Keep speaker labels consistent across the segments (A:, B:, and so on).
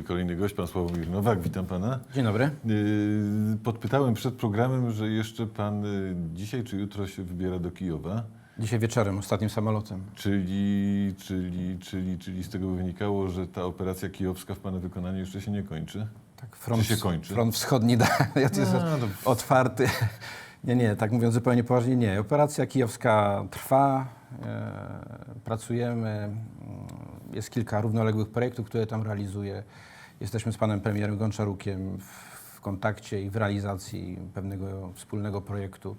A: mój kolejny gość, pan Sławomir Nowak. Witam pana.
B: Dzień dobry.
A: Yy, Podpytałem przed programem, że jeszcze pan y, dzisiaj czy jutro się wybiera do Kijowa.
B: Dzisiaj wieczorem, ostatnim samolotem.
A: Czyli, czyli, czyli, czyli z tego wynikało, że ta operacja kijowska w pana wykonaniu jeszcze się nie kończy.
B: Tak, front,
A: Czy się kończy?
B: Front wschodni da, jest
A: No, to-
B: otwarty. Nie, nie, tak mówiąc zupełnie poważnie, nie. Operacja kijowska trwa, e, pracujemy, mm, jest kilka równoległych projektów, które tam realizuję. Jesteśmy z panem premierem Gonczarukiem w, kontakcie i w realizacji pewnego wspólnego projektu,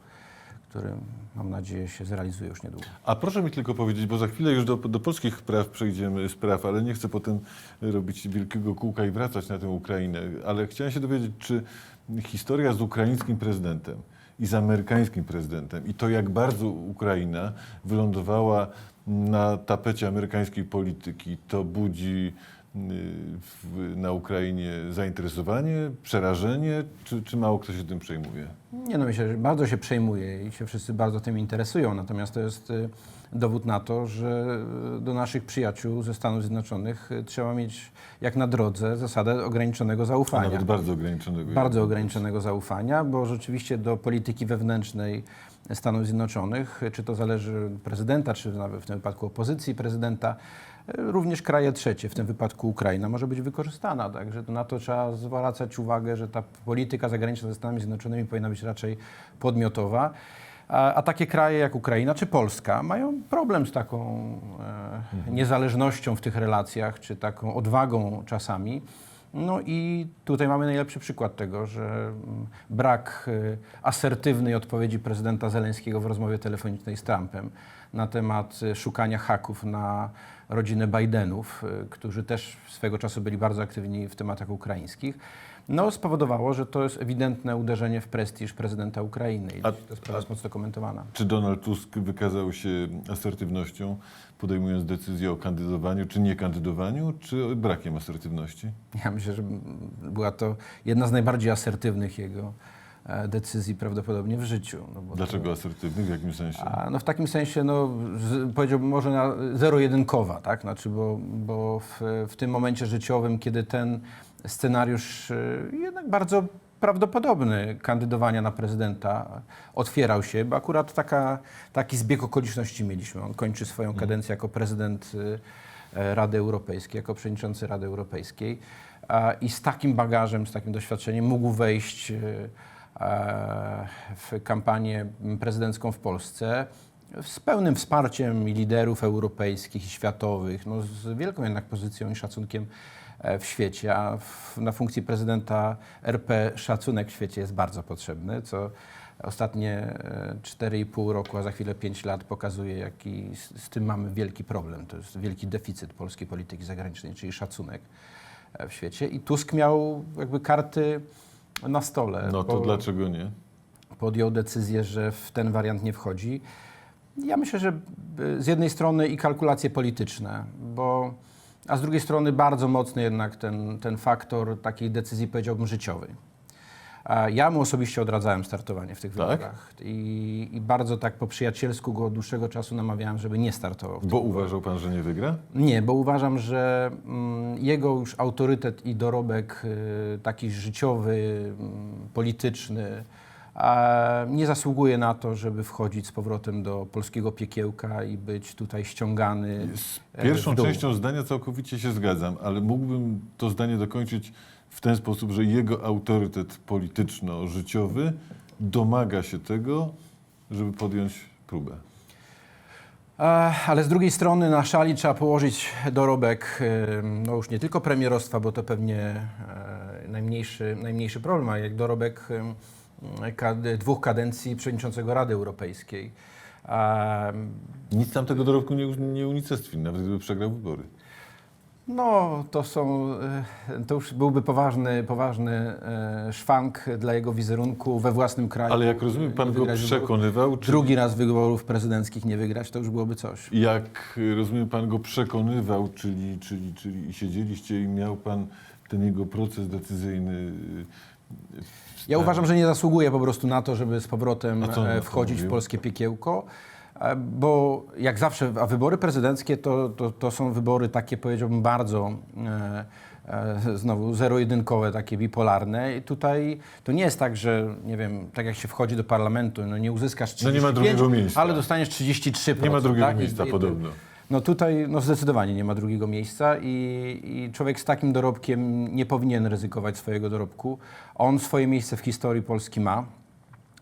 B: który mam nadzieję się zrealizuje już niedługo.
A: A proszę mi tylko powiedzieć, bo za chwilę już do, do polskich spraw przejdziemy, spraw, ale nie chcę potem robić wielkiego kółka i wracać na tę Ukrainę. Ale chciałem się dowiedzieć, czy historia z ukraińskim prezydentem i z amerykańskim prezydentem i to, jak bardzo Ukraina wylądowała na tapecie amerykańskiej polityki, to budzi w, na Ukrainie zainteresowanie, przerażenie, czy, czy mało kto się tym przejmuje?
B: Nie no, myślę, że bardzo się przejmuje i się wszyscy bardzo tym interesują, natomiast to jest y, dowód na to, że y, do naszych przyjaciół ze Stanów Zjednoczonych y, trzeba mieć jak na drodze zasadę ograniczonego
A: A
B: zaufania.
A: nawet bardzo ograniczonego.
B: Bardzo ograniczonego zaufania, bo rzeczywiście do polityki wewnętrznej Stanów Zjednoczonych, czy to zależy od prezydenta, czy nawet w tym wypadku opozycji prezydenta, również kraje trzecie, w tym wypadku Ukraina, może być wykorzystana. Także na to trzeba zwracać uwagę, że ta polityka zagraniczna ze Stanami Zjednoczonymi powinna być raczej podmiotowa. A, a takie kraje jak Ukraina czy Polska mają problem z taką e, niezależnością w tych relacjach, czy taką odwagą czasami. No i tutaj mamy najlepszy przykład tego, że mm, brak y, asertywnej odpowiedzi prezydenta Zeleńskiego w rozmowie telefonicznej z Trumpem na temat y, szukania haków na rodzinę Bidenów, y, którzy też swego czasu byli bardzo aktywni w tematach ukraińskich, no spowodowało, że to jest ewidentne uderzenie w prestiż prezydenta Ukrainy. I
A: A-
B: ta sprawa jest mocno komentowana.
A: Czy Donald Tusk wykazał się asertywnością, podejmując decyzję o kandydowaniu czy nie kandydowaniu, czy brakiem asertywności?
B: Ja myślę, że była to jedna z najbardziej asertywnych jego e, decyzji prawdopodobnie w życiu. No bo to-
A: Dlaczego asertywny? W jakim sensie?
B: A, no w takim sensie, no, z, powiedziałbym może na zero-jedynkowa, tak? Znaczy, bo, bo w, w tym momencie życiowym, kiedy ten scenariusz y, jednak bardzo prawdopodobny kandydowania na prezydenta. Otwierał się, bo akurat taka, taki zbieg okoliczności mieliśmy. On kończy swoją kadencję jako prezydent y, e, Rady Europejskiej, jako przewodniczący Rady Europejskiej. I z takim bagażem, z takim doświadczeniem mógł wejść y, e, w kampanię prezydencką w Polsce z pełnym wsparciem i liderów europejskich i światowych, no z wielką jednak pozycją i szacunkiem e, w świecie, a w, na funkcji prezydenta RP szacunek w świecie jest bardzo potrzebny, co ostatnie e, 4,5 roku, a za chwilę 5 lat pokazuje, jaki z, z tym mamy wielki problem. To jest wielki deficyt polskiej polityki zagranicznej, czyli szacunek e, w świecie. I Tusk miał jakby karty na stole.
A: No to dlaczego nie?
B: podjął decyzję, że w ten wariant nie wchodzi. Ja myślę, że y, z jednej strony i kalkulacje polityczne, bo, a z drugiej strony bardzo mocny jednak ten, ten faktor takiej decyzji, powiedziałbym, życiowej. Ja mu osobiście odradzałem startowanie w tych
A: Tak?
B: wyborach I, i bardzo tak po przyjacielsku go od dłuższego czasu namawiałem, żeby nie startował.
A: Bo uważał pan, że nie wygra?
B: Nie, bo uważam, że mm, jego już autorytet i dorobek y, taki życiowy, mm, polityczny nie zasługuje na to, żeby wchodzić z powrotem do polskiego piekiełka i być tutaj ściągany.
A: Z
B: e,
A: pierwszą
B: w dół.
A: częścią zdania całkowicie się zgadzam, ale mógłbym to zdanie dokończyć w ten sposób, że jego autorytet polityczno-życiowy domaga się tego, żeby podjąć próbę.
B: E, Ale z drugiej strony na szali trzeba położyć dorobek, e, no już nie tylko premierostwa, bo to pewnie najmniejszy, najmniejszy problem, a jak dorobek dwóch kadencji przewodniczącego Rady Europejskiej. E,
A: Nic tam tego dorobku nie, nie unicestwi, nawet gdyby przegrał wybory.
B: No, to są, e, to już byłby poważny, poważny e, szwank dla jego wizerunku we własnym kraju.
A: Ale jak rozumiem, pan go przekonywał, czy
B: Drugi raz wyborów prezydenckich nie wygrać, to już byłoby coś.
A: jak rozumiem, pan go przekonywał, czyli, czyli, czyli siedzieliście i miał pan ten jego proces decyzyjny.
B: Ja uważam, że nie zasługuje po prostu na to, żeby z powrotem
A: co on na
B: e,
A: to
B: wchodzić w
A: mówił?
B: polskie piekiełko, e, bo jak zawsze, a wybory prezydenckie to, to, to są wybory takie, powiedziałbym, bardzo e, e, znowu zero-jedynkowe, takie bipolarne. I tutaj to nie jest tak, że nie wiem, tak jak się wchodzi do parlamentu, no nie uzyskasz 35,
A: No nie ma drugiego miejsca.
B: ale dostaniesz 33%.
A: Nie ma drugiego
B: tak? I-
A: miejsca
B: i-
A: podobno.
B: No tutaj no zdecydowanie nie ma drugiego miejsca i, i człowiek z takim dorobkiem nie powinien ryzykować swojego dorobku. On swoje miejsce w historii Polski ma.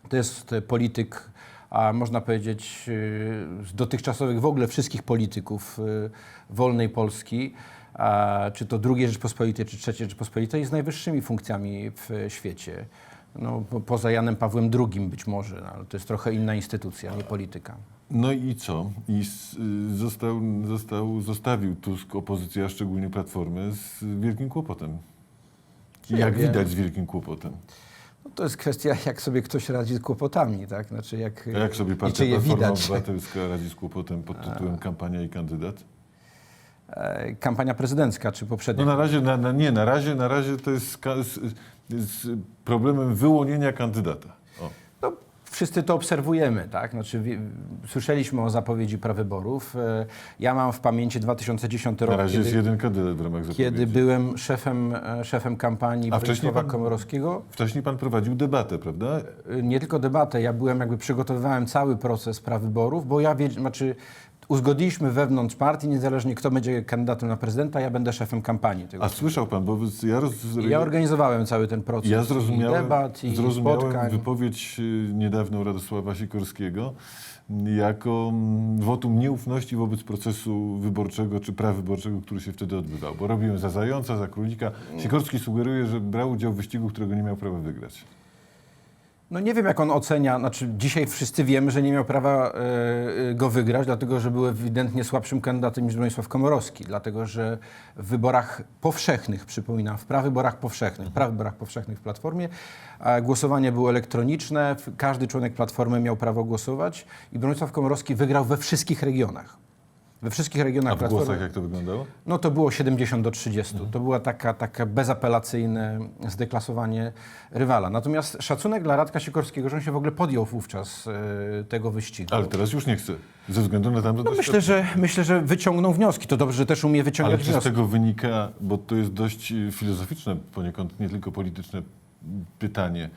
B: To jest polityk, a można powiedzieć, y, z dotychczasowych w ogóle wszystkich polityków y, wolnej Polski, czy to II Rzeczpospolitej, czy III Rzeczpospolitej, z najwyższymi funkcjami w świecie. No, po- poza Janem Pawłem II być może, no, ale to jest trochę inna instytucja, nie polityka.
A: No i co? I y, został, został, zostawił Tusk opozycję, a szczególnie Platformę, z wielkim kłopotem.
B: Ja
A: jak
B: wiem.
A: widać z wielkim kłopotem.
B: No to jest kwestia, jak sobie ktoś radzi z kłopotami, tak? Znaczy jak,
A: A jak sobie partia
B: czy
A: Platforma
B: widać.
A: Obywatelska radzi z kłopotem pod tytułem kampania i kandydat?
B: E, Kampania prezydencka, czy poprzednia?
A: No na razie, na, na, nie, na razie, na razie to jest z, problemem wyłonienia kandydata. O.
B: No, wszyscy to obserwujemy, tak? Znaczy, słyszeliśmy o zapowiedzi prawyborów. E, Ja mam w pamięci 2010
A: Na
B: rok,
A: razie jest
B: kiedy,
A: jeden kandydat w ramach zapowiedzi.
B: kiedy byłem szefem, e, szefem kampanii
A: A wcześniej
B: Bronisława
A: pan-
B: Komorowskiego.
A: Wcześniej pan prowadził debatę, prawda?
B: E, Nie tylko debatę, ja byłem, jakby przygotowywałem cały proces prawyborów, bo ja, wie, znaczy, uzgodniliśmy wewnątrz partii, niezależnie kto będzie kandydatem na prezydenta, ja będę szefem kampanii tego.
A: A słyszał pan, bo ja, roz,
B: I ja organizowałem cały ten proces
A: Ja
B: i
A: zrozumiałem,
B: debat, i
A: zrozumiałem
B: spotkań.
A: wypowiedź y, niedawną Radosława Sikorskiego jako mm, wotum nieufności wobec procesu wyborczego czy prawyborczego, który się wtedy odbywał. Bo robiłem za zająca, za królika. Sikorski sugeruje, że brał udział w wyścigu, którego nie miał prawa wygrać.
B: No nie wiem, jak on ocenia. Znaczy, dzisiaj wszyscy wiemy, że nie miał prawa e, go wygrać, dlatego że był ewidentnie słabszym kandydatem niż Bronisław Komorowski. Dlatego, że w wyborach powszechnych, przypominam, w prawyborach powszechnych, prawyborach powszechnych w Platformie, głosowanie było elektroniczne, każdy członek Platformy miał prawo głosować i Bronisław Komorowski wygrał we wszystkich regionach. We wszystkich regionach
A: A w głosach jak to wyglądało?
B: No to było 70 do 30. To była taka, taka bezapelacyjne zdeklasowanie rywala. Natomiast szacunek dla Radka Sikorskiego, że on się w ogóle podjął wówczas e, tego wyścigu.
A: Ale teraz już nie chce. Ze względu na tamto
B: no myślę, że, myślę, że wyciągnął wnioski. To dobrze, że też umie
A: Ale
B: wyciągać
A: czy z
B: wnioski.
A: tego wynika, bo to jest dość y, filozoficzne, poniekąd nie tylko polityczne pytanie,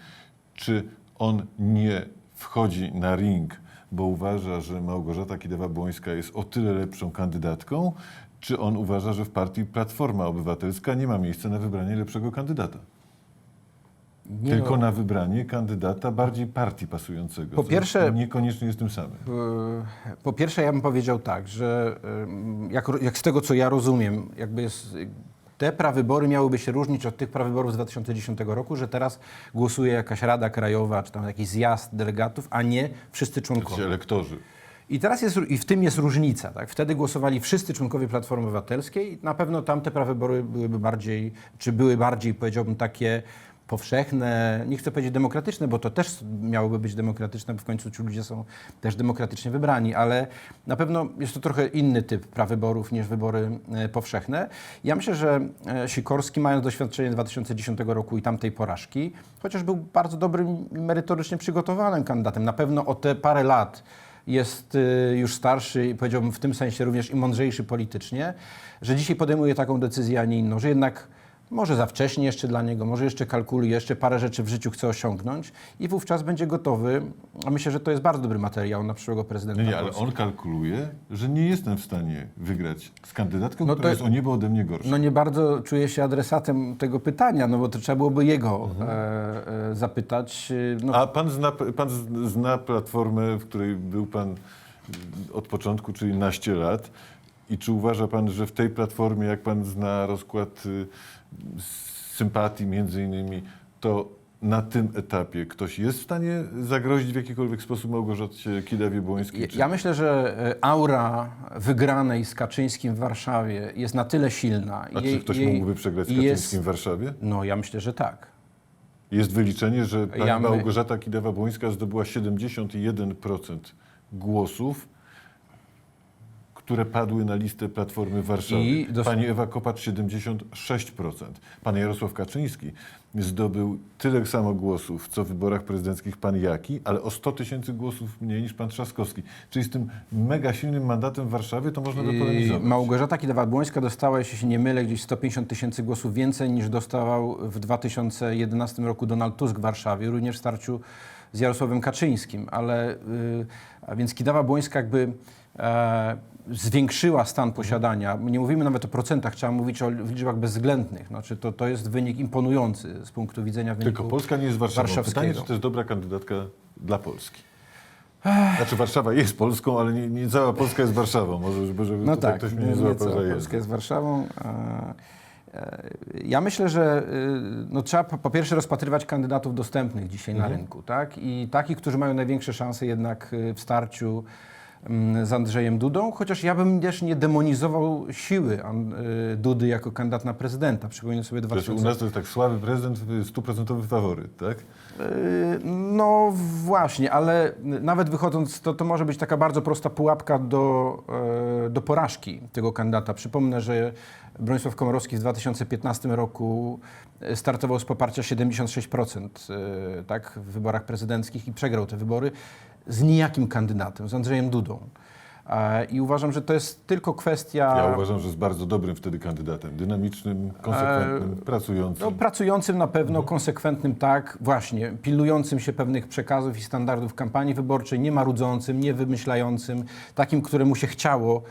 A: czy on nie wchodzi na ring, bo uważa, że Małgorzata Kidawa-Błońska jest o tyle lepszą kandydatką, czy on uważa, że w partii Platforma Obywatelska nie ma miejsca na wybranie lepszego kandydata?
B: Nie
A: tylko
B: no,
A: na wybranie kandydata bardziej partii pasującego.
B: Po pierwsze-
A: niekoniecznie jest tym samym.
B: Po pierwsze, ja bym powiedział tak, że jak, jak z tego, co ja rozumiem, jakby jest, te prawybory miałyby się różnić od tych prawyborów z 2010 roku, że teraz głosuje jakaś Rada Krajowa, czy tam jakiś zjazd delegatów, a nie wszyscy członkowie.
A: Elektorzy.
B: I teraz jest, i w tym jest różnica. Tak? Wtedy głosowali wszyscy członkowie Platformy Obywatelskiej. Na pewno tamte prawybory byłyby bardziej, czy były bardziej, powiedziałbym, takie powszechne, nie chcę powiedzieć demokratyczne, bo to też miałoby być demokratyczne, bo w końcu ci ludzie są też demokratycznie wybrani, ale na pewno jest to trochę inny typ prawyborów niż wybory e, powszechne. Ja myślę, że e, Sikorski, mając doświadczenie 2010 roku i tamtej porażki, chociaż był bardzo dobrym i merytorycznie przygotowanym kandydatem, na pewno o te parę lat jest y, już starszy i powiedziałbym w tym sensie również i mądrzejszy politycznie, że dzisiaj podejmuje taką decyzję, a nie inną, że jednak może za wcześnie jeszcze dla niego, może jeszcze kalkuluje, jeszcze parę rzeczy w życiu chce osiągnąć i wówczas będzie gotowy, a myślę, że to jest bardzo dobry materiał na przyszłego prezydenta
A: Nie, ale
B: Polski.
A: on kalkuluje, że nie jestem w stanie wygrać z kandydatką,
B: No
A: która
B: to-
A: jest o niebo ode mnie gorsza.
B: No nie bardzo czuję się adresatem tego pytania, no bo to trzeba byłoby jego e, e, zapytać. y, No,
A: A pan zna, pan zna platformę, w której był pan y, od początku, czyli naście lat. I czy uważa pan, że w tej platformie, jak pan zna rozkład y, sympatii między innymi, to na tym etapie ktoś jest w stanie zagrozić w jakikolwiek sposób Małgorzacie Kidawie-Błońskiej? Czy-
B: Ja myślę, że e, aura wygranej z Kaczyńskim w Warszawie jest na tyle silna.
A: A czy ktoś
B: jej-
A: mógłby przegrać z Kaczyńskim w
B: Jest,
A: Warszawie?
B: no ja myślę, że tak.
A: Jest wyliczenie, że pani
B: Ja my-
A: Małgorzata Kidawa-Błońska zdobyła 71% głosów, które padły na listę Platformy Warszawy.
B: I dos-
A: Pani Ewa Kopacz 76%. Pan Jarosław Kaczyński zdobył tyle samo głosów, co w wyborach prezydenckich pan Jaki, ale o 100 tysięcy głosów mniej niż pan Trzaskowski. Czyli z tym mega silnym mandatem w Warszawie to można
B: I
A: dopolemizować.
B: Małgorzata Kidawa-Błońska dostała, jeśli się nie mylę, gdzieś 150 tysięcy głosów więcej niż dostawał w 2011 roku Donald Tusk w Warszawie, również w starciu z Jarosławem Kaczyńskim. Ale, y, a więc Kidawa-Błońska jakby e, zwiększyła stan posiadania. Nie mówimy nawet o procentach, trzeba mówić o liczbach bezwzględnych. Znaczy to, to jest wynik imponujący z punktu widzenia wyniku
A: Tylko Polska nie jest Warszawą.
B: warszawskiego.
A: Pytanie, czy to jest dobra kandydatka dla Polski? Znaczy Warszawa jest Polską, ale nie, nie cała Polska jest Warszawą. Może żeby, żeby
B: No tak,
A: ktoś mnie nie złapał za
B: Polska jest Warszawą. E, e, Ja myślę, że y, no, trzeba po, pierwsze rozpatrywać kandydatów dostępnych dzisiaj
A: Mhm.
B: na rynku, tak? I takich, którzy mają największe szanse jednak y, w starciu z Andrzejem Dudą, chociaż ja bym też nie demonizował siły y, Dudy jako kandydat na prezydenta. Przypomnę sobie
A: Znaczy,
B: 2000...
A: u nas to jest tak słaby prezydent, stuprocentowy faworyt, tak?
B: Yy, No właśnie, ale nawet wychodząc, to, to może być taka bardzo prosta pułapka do, e, do porażki tego kandydata. Przypomnę, że Bronisław Komorowski w 2015 roku e, startował z poparcia 76% e, tak, w wyborach prezydenckich i przegrał te wybory z nijakim kandydatem, z Andrzejem Dudą. E, I uważam, że to jest tylko kwestia...
A: Ja uważam, że jest bardzo dobrym wtedy kandydatem. Dynamicznym, konsekwentnym, pracującym.
B: No, pracującym na pewno, konsekwentnym tak, właśnie, pilnującym się pewnych przekazów i standardów kampanii wyborczej, nie marudzącym, nie wymyślającym, takim, któremu się chciało e,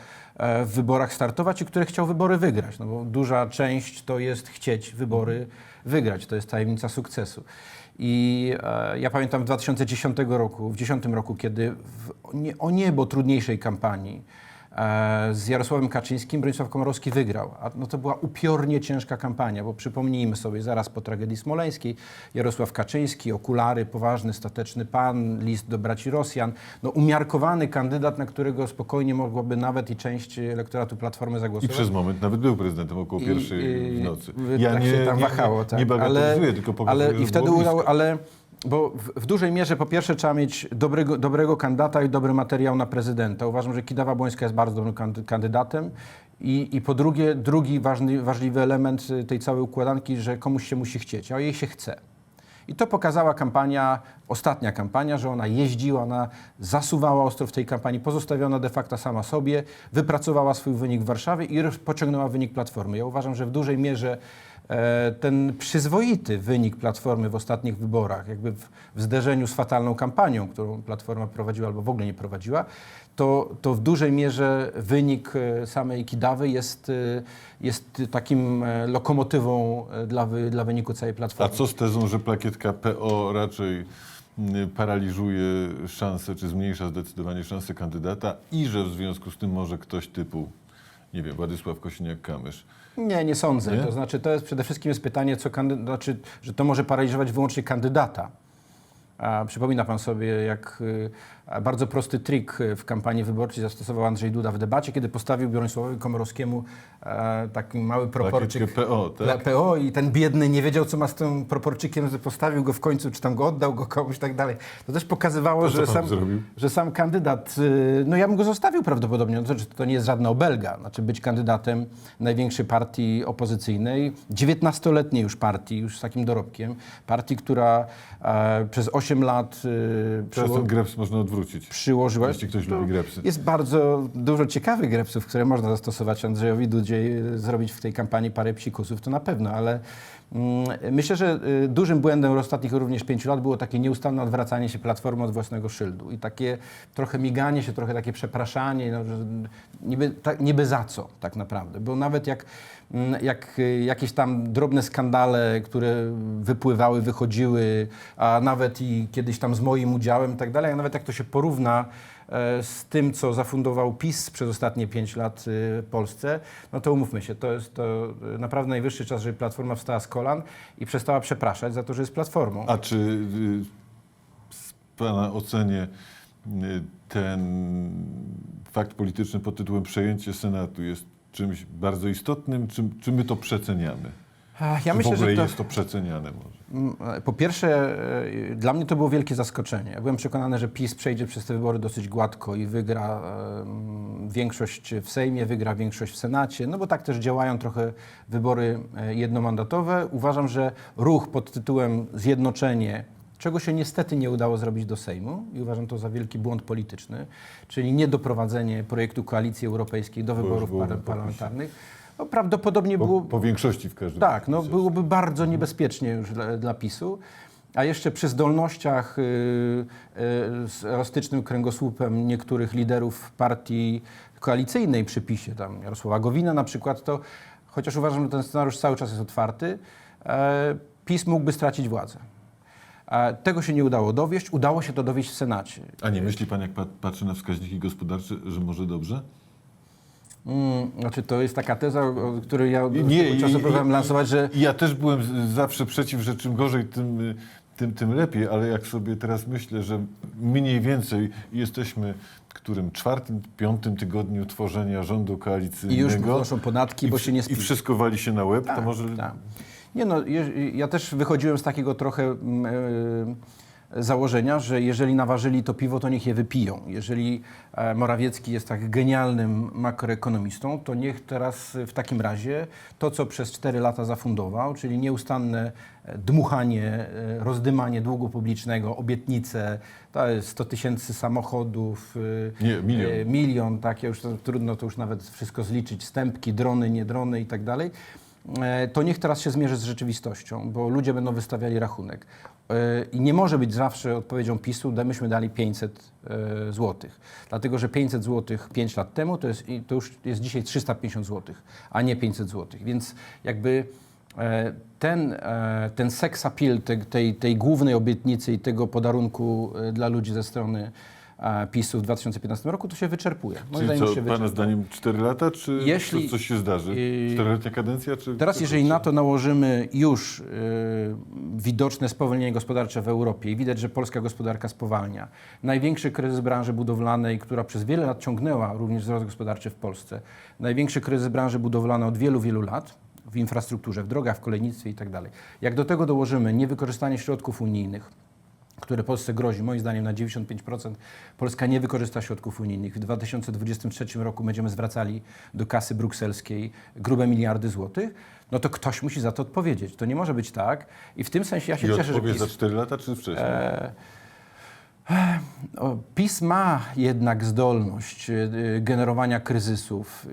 B: w wyborach startować i który chciał wybory wygrać. No bo duża część to jest chcieć wybory wygrać, to jest tajemnica sukcesu. I e, ja pamiętam w 2010 roku, w 2010 roku, kiedy w nie, o niebo trudniejszej kampanii e, z Jarosławem Kaczyńskim Bronisław Komorowski wygrał. A no to była upiornie ciężka kampania, bo przypomnijmy sobie, zaraz po tragedii smoleńskiej Jarosław Kaczyński, okulary, poważny, stateczny pan, list do braci Rosjan, no umiarkowany kandydat, na którego spokojnie mogłaby nawet i część elektoratu Platformy
A: I
B: zagłosować.
A: przez moment nawet był prezydentem około
B: I-
A: pierwszej
B: i-
A: w nocy.
B: y, tak się tam wahało, tak.
A: nie bagatelizuję, tylko pokazuję,
B: ale i wtedy udało, ale bo w, w dużej mierze po pierwsze trzeba mieć dobrego, dobrego kandydata i dobry materiał na prezydenta. Uważam, że Kidawa Błońska jest bardzo dobrym kandy- kandydatem. I, I po drugie, drugi ważny, ważliwy element y, tej całej układanki, że komuś się musi chcieć, a jej się chce. I to pokazała kampania, ostatnia kampania, że ona jeździła, ona zasuwała ostro w tej kampanii, pozostawiona de facto sama sobie, wypracowała swój wynik w Warszawie i pociągnęła wynik Platformy. Ja uważam, że w dużej mierze ten przyzwoity wynik Platformy w ostatnich wyborach, jakby w, w zderzeniu z fatalną kampanią, którą Platforma prowadziła albo w ogóle nie prowadziła, to, to w dużej mierze wynik e, samej Kidawy jest, e, jest takim e, lokomotywą e, dla, wy, dla wyniku całej
A: A
B: Platformy.
A: co z tezą, że plakietka PO raczej paraliżuje szanse, czy zmniejsza zdecydowanie szanse kandydata i że w związku z tym może ktoś typu, nie wiem, Władysław Kosiniak-Kamysz
B: Nie, nie sądzę.
A: Nie?
B: To znaczy, to jest przede wszystkim jest pytanie, co kandy- znaczy, że to może paraliżować wyłącznie kandydata. A przypomina pan sobie, jak y, bardzo prosty trik y, w kampanii wyborczej zastosował Andrzej Duda w debacie, kiedy postawił Bronisławowi Komorowskiemu e, taki mały proporczyk
A: PO, tak?
B: PO i ten biedny nie wiedział, co ma z tym proporczykiem, że postawił go w końcu, czy tam go oddał go komuś i tak dalej. To też pokazywało,
A: To
B: że sam, że sam kandydat, y, no ja bym go zostawił prawdopodobnie, no to, znaczy, to nie jest żadna obelga, znaczy być kandydatem największej partii opozycyjnej, 19-letniej już partii, już z takim dorobkiem, partii, która e, przez 8 lat y,
A: Teraz
B: przyło,
A: ten greps można odwrócić,
B: przyłożyła...
A: jeśli ktoś lubi grepsy.
B: Jest bardzo dużo ciekawych grepsów, które można zastosować Andrzejowi Dudzie zrobić w tej kampanii parę psikusów, to na pewno, ale myślę, że y, dużym błędem ostatnich również pięciu lat było takie nieustanne odwracanie się Platformy od własnego szyldu i takie trochę miganie się, trochę takie przepraszanie, no, niby, niby za co tak naprawdę, bo nawet jak, mm, jak y, jakieś tam drobne skandale, które wypływały, wychodziły, a nawet i kiedyś tam z moim udziałem i tak dalej, nawet jak to się porówna z tym, co zafundował PiS przez ostatnie pięć lat y, Polsce, no to umówmy się, to jest to y, naprawdę najwyższy czas, żeby Platforma wstała z kolan i przestała przepraszać za to, że jest Platformą.
A: A czy y, w Pana ocenie y, ten fakt polityczny pod tytułem przejęcie Senatu jest czymś bardzo istotnym, czy, czy my to przeceniamy?
B: Ja myślę,
A: w ogóle
B: że to,
A: jest to przeceniane może?
B: Mm, Po pierwsze, e, dla mnie to było wielkie zaskoczenie. Ja byłem przekonany, że PiS przejdzie przez te wybory dosyć gładko i wygra em, większość w Sejmie, wygra większość w Senacie, no bo tak też działają trochę wybory e, jednomandatowe. Uważam, że ruch pod tytułem Zjednoczenie, czego się niestety nie udało zrobić do Sejmu i uważam to za wielki błąd polityczny, czyli niedoprowadzenie projektu Koalicji Europejskiej do wyborów par- parlamentarnych, no, prawdopodobnie
A: Po,
B: było...
A: po większości w każdym
B: Tak, no
A: razie.
B: byłoby bardzo niebezpiecznie już dla, dla PiSu. A jeszcze przy zdolnościach y, y, z elastycznym kręgosłupem niektórych liderów partii koalicyjnej przy PiSie, tam Jarosława Gowina na przykład, to chociaż uważam, że ten scenariusz cały czas jest otwarty, e, PiS mógłby stracić władzę. E, tego się nie udało dowieść, udało się to dowieść w Senacie.
A: A nie myśli pan, jak pa- patrzy na wskaźniki gospodarcze, że może dobrze?
B: Mm, znaczy to jest taka teza, o której ja
A: Nie, i- i-
B: próbowałem lansować, że
A: I Ja też byłem z- zawsze przeciw, że czym gorzej, tym, tym, tym lepiej, ale jak sobie teraz myślę, że mniej więcej jesteśmy w którym czwartym, piątym tygodniu tworzenia rządu
B: i
A: koalicyjnego
B: już wnoszą podatki, bo
A: i,
B: się nie
A: i
B: spi.
A: wszystko wali się na łeb, to
B: Tak,
A: może...
B: tak. Nie no, ja też wychodziłem z takiego trochę e, założenia, że jeżeli naważyli to piwo, to niech je wypiją. Jeżeli e, Morawiecki jest tak genialnym makroekonomistą, to niech teraz w takim razie to, co przez 4 lata zafundował, czyli nieustanne e, dmuchanie, e, rozdymanie długu publicznego, obietnice, to jest 100 tysięcy samochodów, e,
A: Nie, milion.
B: e, milion, tak, już to, trudno to już nawet wszystko zliczyć, stępki, drony, nie drony i tak dalej, e, to niech teraz się zmierzy z rzeczywistością, bo ludzie będą wystawiali rachunek. E, I nie może być zawsze odpowiedzią PiSu, da- myśmy dali 500 e, złotych. Dlatego, że 500 złotych 5 lat temu to, jest, to już jest dzisiaj 350 złotych, a nie 500 złotych. Więc jakby e, ten, e, ten sex appeal te, tej, tej głównej obietnicy i tego podarunku e, dla ludzi ze strony PiSu w 2015 roku, to się wyczerpuje. Moim
A: Czyli
B: zdaniem
A: co,
B: się
A: Pana zdaniem 4 lata, czy
B: Jeśli-
A: co, coś się zdarzy?
B: Yy,
A: Czteroletnia kadencja, czy...
B: Teraz, jeżeli na to nałożymy już y, widoczne spowolnienie gospodarcze w Europie i widać, że polska gospodarka spowalnia, największy kryzys branży budowlanej, która przez wiele lat ciągnęła również wzrost gospodarczy w Polsce, największy kryzys branży budowlanej od wielu, wielu lat w infrastrukturze, w drogach, w kolejnictwie i tak dalej. Jak do tego dołożymy niewykorzystanie środków unijnych, które Polsce grozi, moim zdaniem na 95%, Polska nie wykorzysta środków unijnych. W 2023 roku będziemy zwracali do kasy brukselskiej grube miliardy złotych, no to ktoś musi za to odpowiedzieć. To nie może być tak. I w tym sensie ja się
A: I
B: cieszę, że PiS,
A: za 4 lata, czy wcześniej?
B: e, o, PiS ma jednak zdolność e, generowania kryzysów e,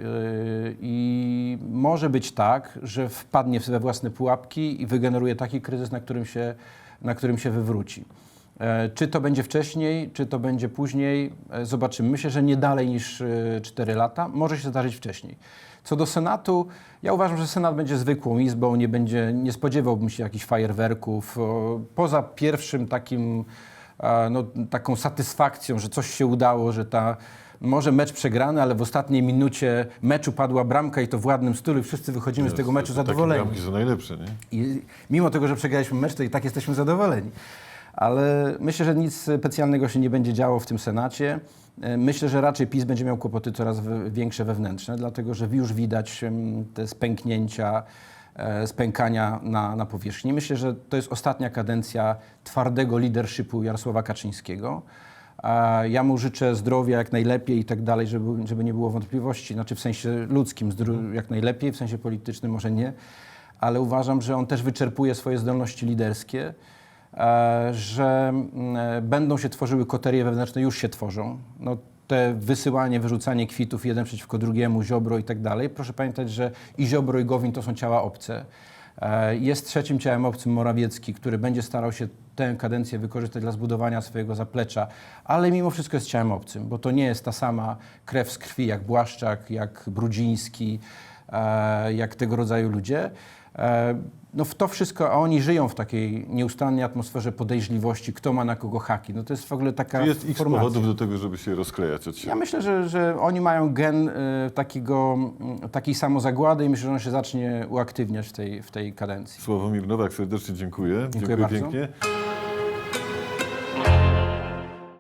B: i może być tak, że wpadnie we własne pułapki i wygeneruje taki kryzys, na którym się, na którym się wywróci. E, Czy to będzie wcześniej, czy to będzie później, e, zobaczymy. Myślę, że nie dalej niż 4 lata. Może się zdarzyć wcześniej. Co do Senatu, ja uważam, że Senat będzie zwykłą izbą, nie, będzie, nie spodziewałbym się jakichś fajerwerków. Poza pierwszym takim, e, no, taką satysfakcją, że coś się udało, że ta może mecz przegrany, ale w ostatniej minucie meczu padła bramka i to w ładnym stylu i wszyscy wychodzimy z tego meczu
A: Takie
B: zadowoleni.
A: bramki są najlepsze, nie?
B: I mimo tego, że przegraliśmy mecz, to i tak jesteśmy zadowoleni. Ale myślę, że nic specjalnego się nie będzie działo w tym Senacie. E, Myślę, że raczej PiS będzie miał kłopoty coraz większe wewnętrzne, dlatego że już widać te spęknięcia, e, spękania na, na powierzchni. Myślę, że to jest ostatnia kadencja twardego leadershipu Jarosława Kaczyńskiego. Ja mu życzę zdrowia jak najlepiej i tak dalej, żeby, żeby nie było wątpliwości. Znaczy w sensie ludzkim zdró- jak najlepiej, w sensie politycznym może nie, ale uważam, że on też wyczerpuje swoje zdolności liderskie, że mm, e, będą się tworzyły koterie wewnętrzne, już się tworzą. No, te wysyłanie, wyrzucanie kwitów jeden przeciwko drugiemu, Ziobro i tak dalej. Proszę pamiętać, że i Ziobro i Gowin to są ciała obce. E, Jest trzecim ciałem obcym Morawiecki, który będzie starał się tę kadencję wykorzystać dla zbudowania swojego zaplecza, ale mimo wszystko jest ciałem obcym, bo to nie jest ta sama krew z krwi jak Błaszczak, jak Brudziński, e, jak tego rodzaju ludzie. E, No w to wszystko, a oni żyją w takiej nieustannej atmosferze podejrzliwości, kto ma na kogo haki. No to jest w ogóle taka
A: Czy jest ich
B: formacja.
A: powodów do tego, żeby się rozklejać od siebie?
B: Ja myślę, że, że oni mają gen y, takiego, y, takiej samozagłady i myślę, że on się zacznie uaktywniać w tej, w tej kadencji.
A: Sławomir Nowak, serdecznie dziękuję.
B: Dziękuję bardzo.
A: pięknie.